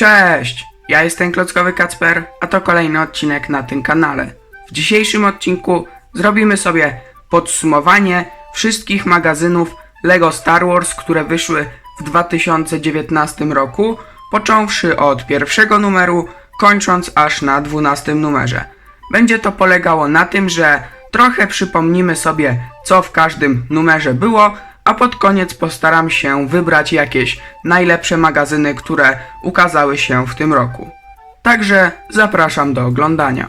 Cześć! Ja jestem Klockowy Kacper, a to kolejny odcinek na tym kanale. W dzisiejszym odcinku zrobimy sobie podsumowanie wszystkich magazynów LEGO Star Wars, które wyszły w 2019 roku, począwszy od pierwszego numeru, kończąc aż na 12 numerze. Będzie to polegało na tym, że trochę przypomnimy sobie, co w każdym numerze było, a pod koniec postaram się wybrać jakieś najlepsze magazyny, które ukazały się w tym roku. Także zapraszam do oglądania.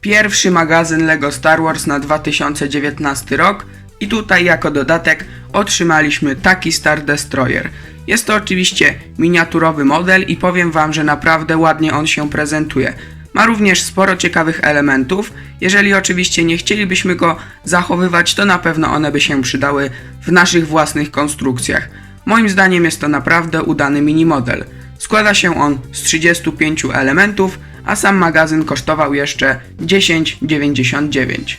Pierwszy magazyn LEGO Star Wars na 2019 rok i tutaj jako dodatek otrzymaliśmy taki Star Destroyer. Jest to oczywiście miniaturowy model i powiem wam, że naprawdę ładnie on się prezentuje. Ma również sporo ciekawych elementów. Jeżeli oczywiście nie chcielibyśmy go zachowywać, to na pewno one by się przydały w naszych własnych konstrukcjach. Moim zdaniem jest to naprawdę udany mini model. Składa się on z 35 elementów, a sam magazyn kosztował jeszcze 10,99.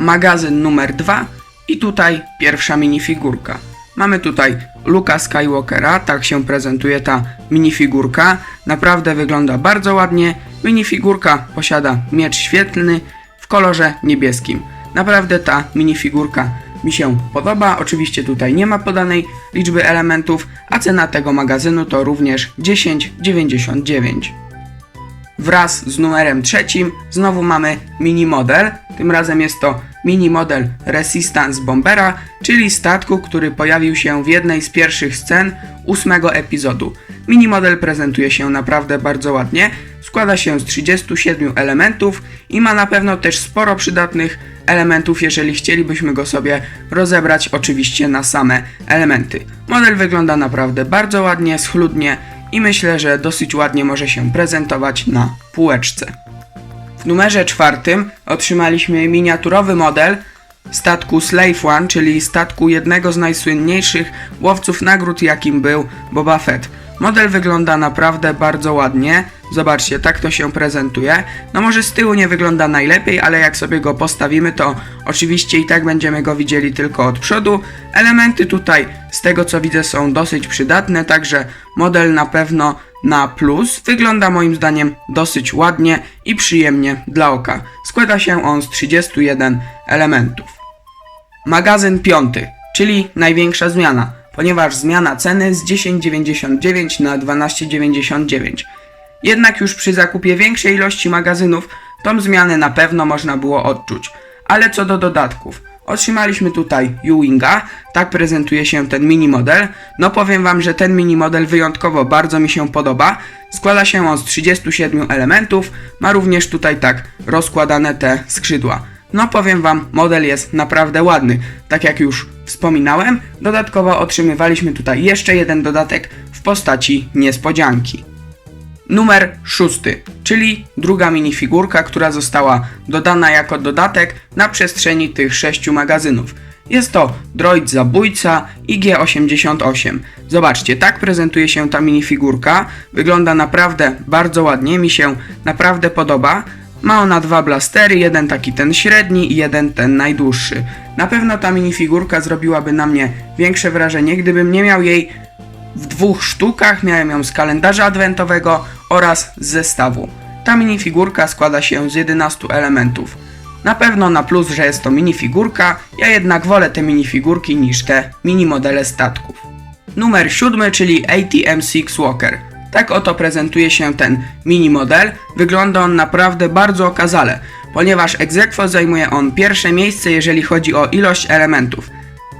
Magazyn numer 2 i tutaj pierwsza minifigurka. Mamy tutaj Luka Skywalkera, tak się prezentuje ta minifigurka. Naprawdę wygląda bardzo ładnie. Minifigurka posiada miecz świetlny w kolorze niebieskim. Naprawdę ta minifigurka mi się podoba. Oczywiście tutaj nie ma podanej liczby elementów, a cena tego magazynu to również 10,99. Wraz z numerem trzecim znowu mamy mini model. Tym razem jest to mini model Resistance Bombera, czyli statku, który pojawił się w jednej z pierwszych scen ósmego epizodu. Mini model prezentuje się naprawdę bardzo ładnie. Składa się z 37 elementów i ma na pewno też sporo przydatnych elementów, jeżeli chcielibyśmy go sobie rozebrać oczywiście na same elementy. Model wygląda naprawdę bardzo ładnie, schludnie i myślę, że dosyć ładnie może się prezentować na półeczce. W numerze czwartym otrzymaliśmy miniaturowy model statku Slave One, czyli statku jednego z najsłynniejszych łowców nagród, jakim był Boba Fett. Model wygląda naprawdę bardzo ładnie. Zobaczcie, tak to się prezentuje. No może z tyłu nie wygląda najlepiej, ale jak sobie go postawimy, to oczywiście i tak będziemy go widzieli tylko od przodu. Elementy tutaj, z tego co widzę, są dosyć przydatne, także model na pewno na plus. Wygląda moim zdaniem dosyć ładnie i przyjemnie dla oka. Składa się on z 31 elementów. Magazyn piąty, czyli największa zmiana, ponieważ zmiana ceny z 10,99 na 12,99. Jednak już przy zakupie większej ilości magazynów tą zmianę na pewno można było odczuć. Ale co do dodatków, otrzymaliśmy tutaj Ewinga, tak prezentuje się ten mini model. No powiem wam, że ten mini model wyjątkowo bardzo mi się podoba. Składa się on z 37 elementów, ma również tutaj tak rozkładane te skrzydła. No powiem wam, model jest naprawdę ładny. Tak jak już wspominałem, dodatkowo otrzymywaliśmy tutaj jeszcze jeden dodatek w postaci niespodzianki. Numer szósty, czyli druga minifigurka, która została dodana jako dodatek na przestrzeni tych sześciu magazynów. Jest to droid zabójca IG-88. Zobaczcie, tak prezentuje się ta minifigurka. Wygląda naprawdę bardzo ładnie, mi się naprawdę podoba. Ma ona dwa blastery, jeden taki ten średni i jeden ten najdłuższy. Na pewno ta minifigurka zrobiłaby na mnie większe wrażenie, gdybym nie miał jej w dwóch sztukach, miałem ją z kalendarza adwentowego oraz zestawu. Ta minifigurka składa się z 11 elementów. Na pewno na plus, że jest to minifigurka, ja jednak wolę te minifigurki niż te mini modele statków. Numer siódmy, czyli ATM6 Walker. Tak oto prezentuje się ten mini model. Wygląda on naprawdę bardzo okazale, ponieważ egzekwo zajmuje on pierwsze miejsce, jeżeli chodzi o ilość elementów.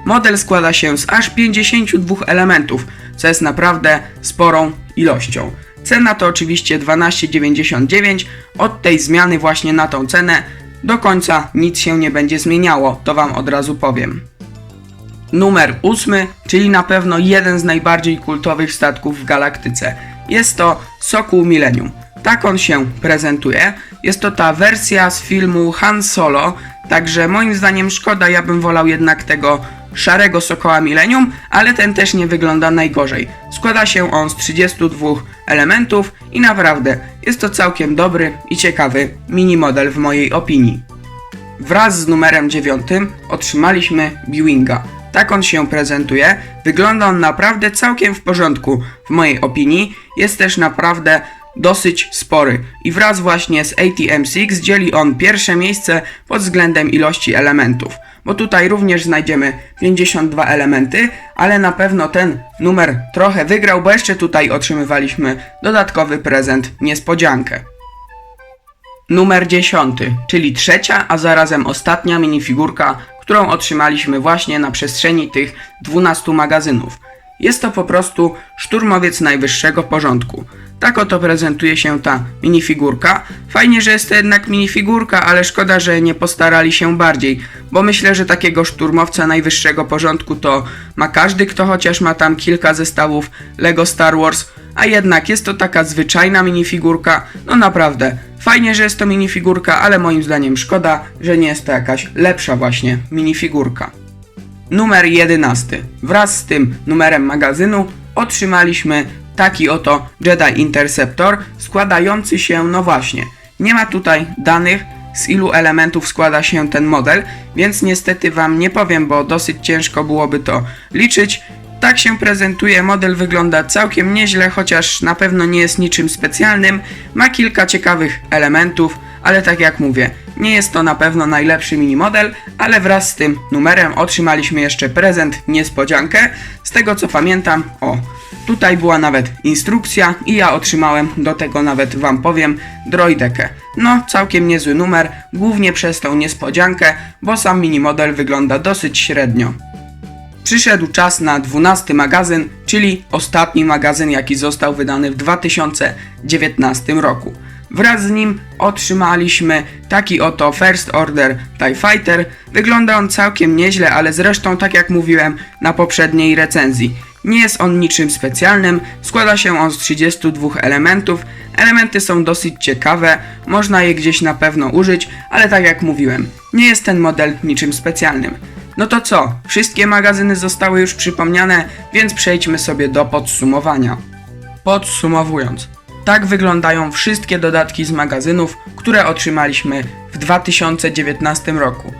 Model składa się z aż 52 elementów, co jest naprawdę sporą ilością. Cena to oczywiście 12,99. Od tej zmiany właśnie na tą cenę do końca nic się nie będzie zmieniało, to Wam od razu powiem. Numer ósmy, czyli na pewno jeden z najbardziej kultowych statków w galaktyce. Jest to Sokół Millennium. Tak on się prezentuje. Jest to ta wersja z filmu Han Solo, także moim zdaniem szkoda, ja bym wolał jednak tego szarego Sokoła Millennium, ale ten też nie wygląda najgorzej. Składa się on z 32 elementów i naprawdę jest to całkiem dobry i ciekawy mini model w mojej opinii. Wraz z numerem 9 otrzymaliśmy Bewinga. Tak on się prezentuje. Wygląda on naprawdę całkiem w porządku, w mojej opinii. Jest też naprawdę dosyć spory i wraz właśnie z ATM6 dzieli on pierwsze miejsce pod względem ilości elementów, bo tutaj również znajdziemy 52 elementy, ale na pewno ten numer trochę wygrał, bo jeszcze tutaj otrzymywaliśmy dodatkowy prezent niespodziankę. Numer 10, czyli trzecia, a zarazem ostatnia minifigurka, którą otrzymaliśmy właśnie na przestrzeni tych 12 magazynów. Jest to po prostu szturmowiec najwyższego porządku. Tak oto prezentuje się ta minifigurka. Fajnie, że jest to jednak minifigurka, ale szkoda, że nie postarali się bardziej, bo myślę, że takiego szturmowca najwyższego porządku to ma każdy, kto chociaż ma tam kilka zestawów Lego Star Wars, a jednak jest to taka zwyczajna minifigurka, no naprawdę. Fajnie, że jest to minifigurka, ale moim zdaniem szkoda, że nie jest to jakaś lepsza właśnie minifigurka. Numer 11. Wraz z tym numerem magazynu otrzymaliśmy taki oto Jedi Interceptor składający się, no właśnie, nie ma tutaj danych z ilu elementów składa się ten model, więc niestety wam nie powiem, bo dosyć ciężko byłoby to liczyć. Tak się prezentuje, model wygląda całkiem nieźle, chociaż na pewno nie jest niczym specjalnym. Ma kilka ciekawych elementów, ale tak jak mówię, nie jest to na pewno najlepszy mini model, ale wraz z tym numerem otrzymaliśmy jeszcze prezent niespodziankę. Z tego co pamiętam, o, tutaj była nawet instrukcja i ja otrzymałem, do tego nawet wam powiem, droidekę. No, całkiem niezły numer, głównie przez tą niespodziankę, bo sam mini model wygląda dosyć średnio. Przyszedł czas na 12 magazyn, czyli ostatni magazyn, jaki został wydany w 2019 roku. Wraz z nim otrzymaliśmy taki oto First Order TIE Fighter. Wygląda on całkiem nieźle, ale zresztą tak jak mówiłem na poprzedniej recenzji. Nie jest on niczym specjalnym, składa się on z 32 elementów. Elementy są dosyć ciekawe, można je gdzieś na pewno użyć, ale tak jak mówiłem, nie jest ten model niczym specjalnym. No to co? Wszystkie magazyny zostały już przypomniane, więc przejdźmy sobie do podsumowania. Podsumowując, tak wyglądają wszystkie dodatki z magazynów, które otrzymaliśmy w 2019 roku.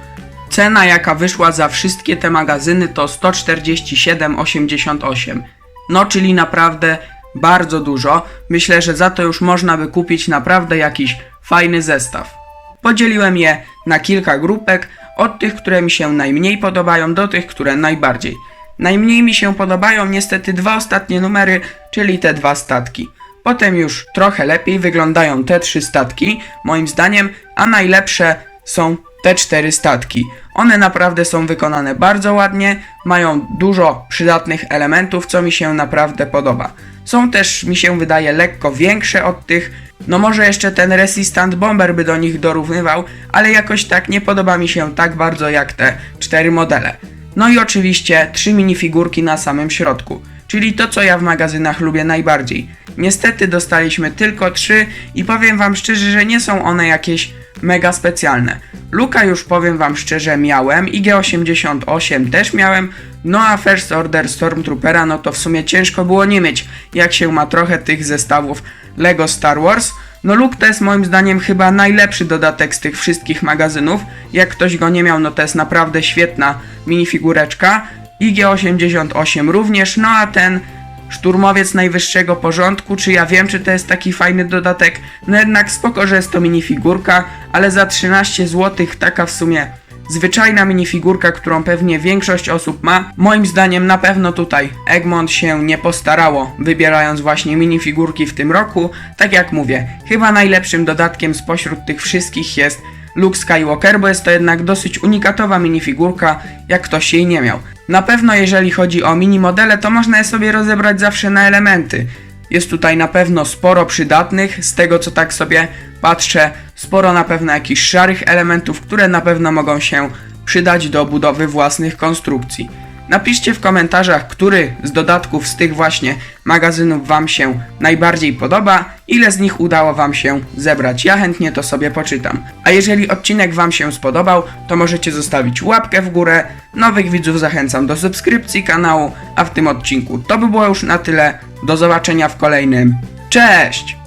Cena jaka wyszła za wszystkie te magazyny to 147,88. No czyli naprawdę bardzo dużo. Myślę, że za to już można by kupić naprawdę jakiś fajny zestaw. Podzieliłem je na kilka grupek, od tych, które mi się najmniej podobają, do tych, które najbardziej. Najmniej mi się podobają niestety dwa ostatnie numery, czyli te dwa statki. Potem już trochę lepiej wyglądają te trzy statki, moim zdaniem, a najlepsze są te cztery statki. One naprawdę są wykonane bardzo ładnie, mają dużo przydatnych elementów, co mi się naprawdę podoba. Są też, mi się wydaje, lekko większe od tych. No może jeszcze ten Resistant Bomber by do nich dorównywał, ale jakoś tak nie podoba mi się tak bardzo jak te cztery modele. No i oczywiście trzy minifigurki na samym środku, czyli to co ja w magazynach lubię najbardziej. Niestety dostaliśmy tylko trzy i powiem wam szczerze, że nie są one jakieś mega specjalne. Luka już powiem wam szczerze miałem, IG88 też miałem, no a First Order Stormtroopera no to w sumie ciężko było nie mieć, jak się ma trochę tych zestawów Lego Star Wars. No Luke to jest moim zdaniem chyba najlepszy dodatek z tych wszystkich magazynów. Jak ktoś go nie miał, no to jest naprawdę świetna minifigureczka. IG88 również, no a ten szturmowiec najwyższego porządku, czy ja wiem, czy to jest taki fajny dodatek? No jednak spoko, że jest to minifigurka, ale za 13 zł taka w sumie zwyczajna minifigurka, którą pewnie większość osób ma. Moim zdaniem na pewno tutaj Egmont się nie postarało, wybierając właśnie minifigurki w tym roku. Tak jak mówię, chyba najlepszym dodatkiem spośród tych wszystkich jest Luke Skywalker, bo jest to jednak dosyć unikatowa minifigurka, jak ktoś jej nie miał. Na pewno jeżeli chodzi o mini modele, to można je sobie rozebrać zawsze na elementy. Jest tutaj na pewno sporo przydatnych, z tego co tak sobie patrzę, sporo na pewno jakichś szarych elementów, które na pewno mogą się przydać do budowy własnych konstrukcji. Napiszcie w komentarzach, który z dodatków z tych właśnie magazynów Wam się najbardziej podoba, ile z nich udało Wam się zebrać. Ja chętnie to sobie poczytam. A jeżeli odcinek Wam się spodobał, to możecie zostawić łapkę w górę. Nowych widzów zachęcam do subskrypcji kanału, a w tym odcinku to by było już na tyle. Do zobaczenia w kolejnym. Cześć!